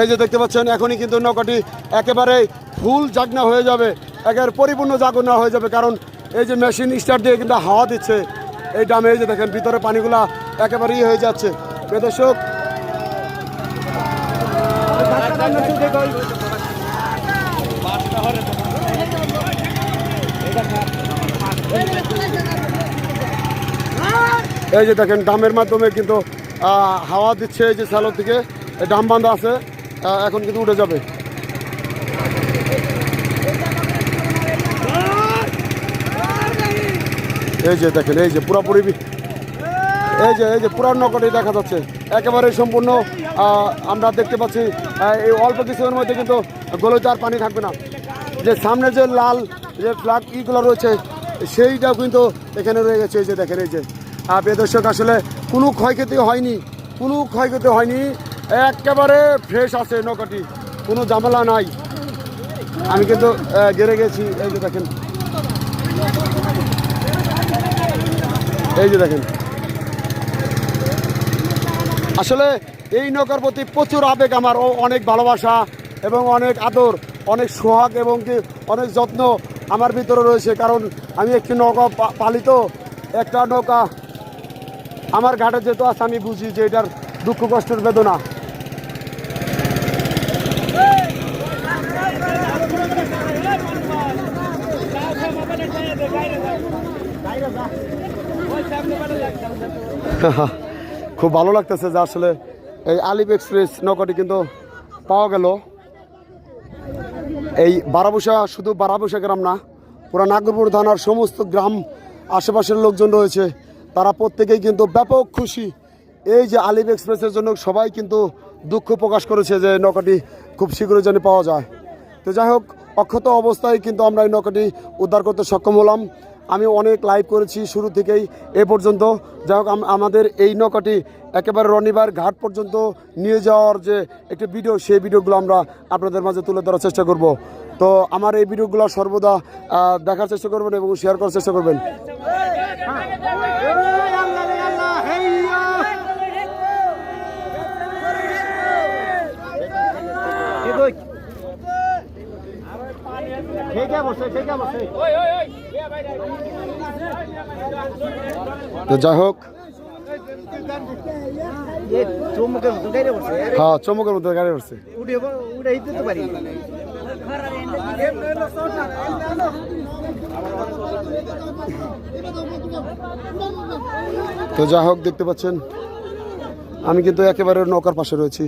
এই যে দেখতে পাচ্ছেন, এখনই কিন্তু নৌকাটি একেবারে ফুল জাগনা হয়ে যাবে, একেবারে পরিপূর্ণ জাগনা হয়ে যাবে, কারণ এই যে মেশিন স্টার্ট দিয়ে কিন্তু হাওয়া দিচ্ছে। এই ডামে এই যে দেখেন, ভিতরে পানিগুলা একেবারেই হয়ে যাচ্ছে। প্রিয় দর্শক, এই যে দেখেন ডামের মাধ্যমে কিন্তু হাওয়া দিচ্ছে এই যে স্যালো থেকে ডাম বান্ধা আছে। এখন কিন্তু উঠে যাবে। এই যে দেখেন এই যে পুরোপুরি এই যে এই যে পুরান নকটি দেখা যাচ্ছে। একেবারে সম্পূর্ণ আমরা দেখতে পাচ্ছি এই অল্প কিছুর মধ্যে কিন্তু গলিতে আর পানি থাকবে না। যে সামনে যে লাল যে ফ্ল্যাগ ইগুলো রয়েছে সেইটাও কিন্তু এখানে রয়ে গেছে। এই যে দেখেন এই যে। আহ, প্রিয় দর্শক আসলে কোনো ক্ষয়ক্ষতি হয়নি কোনো ক্ষয়ক্ষতি হয়নি। একেবারে ফ্রেশ আছে নৌকাটি, কোনো ঝামেলা নাই। আমি কিন্তু গেড়ে গেছি, এই যে দেখেন। এই যে দেখেন। আসলে এই নৌকার প্রতি প্রচুর আবেগ আমার অনেক ভালোবাসা এবং অনেক আদর, অনেক সোহাগ এবং কি, অনেক যত্ন আমার ভিতরে রয়েছে। কারণ আমি একটি নৌকা পালিত, একটা নৌকা আমার ঘাটে যেহেতু আছে, আমি বুঝি যে এটার দুঃখ কষ্টের বেদনা। খুব ভালো লাগতেছে যে আসলে এই আলিপ এক্সপ্রেস নৌকাটি কিন্তু পাওয়া গেল। এই বারাবসা শুধু বারাবসা গ্রাম না, পুরা নাগরপুর থানার সমস্ত গ্রাম আশেপাশের লোকজন রয়েছে। তারা প্রত্যেকেই কিন্তু ব্যাপক খুশি। এই যে আলিপ এক্সপ্রেসের জন্য সবাই কিন্তু দুঃখ প্রকাশ করেছে যে নৌকাটি খুব শীঘ্রই যেন পাওয়া যায়। তো যাই হোক, অক্ষত অবস্থায় কিন্তু আমরা এই নৌকাটি উদ্ধার করতে সক্ষম হলাম। আমি অনেক লাইভ করেছি শুরু থেকেই, এ পর্যন্ত। যাই হোক, আম- আমাদের এই নৌকাটি একেবারে রনিবার ঘাট পর্যন্ত নিয়ে যাওয়ার যে একটি ভিডিও সেই ভিডিওগুলো আমরা আপনাদের মাঝে তুলে ধরার চেষ্টা করব। তো আমার এই ভিডিওগুলো সর্বদা দেখার চেষ্টা করবেন এবং শেয়ার করার চেষ্টা করবেন। তো যাই হোক। হ্যাঁ চমকের মধ্যে গাড়ি উঠছে তো যাই হোক, দেখতে পাচ্ছেন। আমি কিন্তু একেবারে নৌকার পাশে রয়েছি।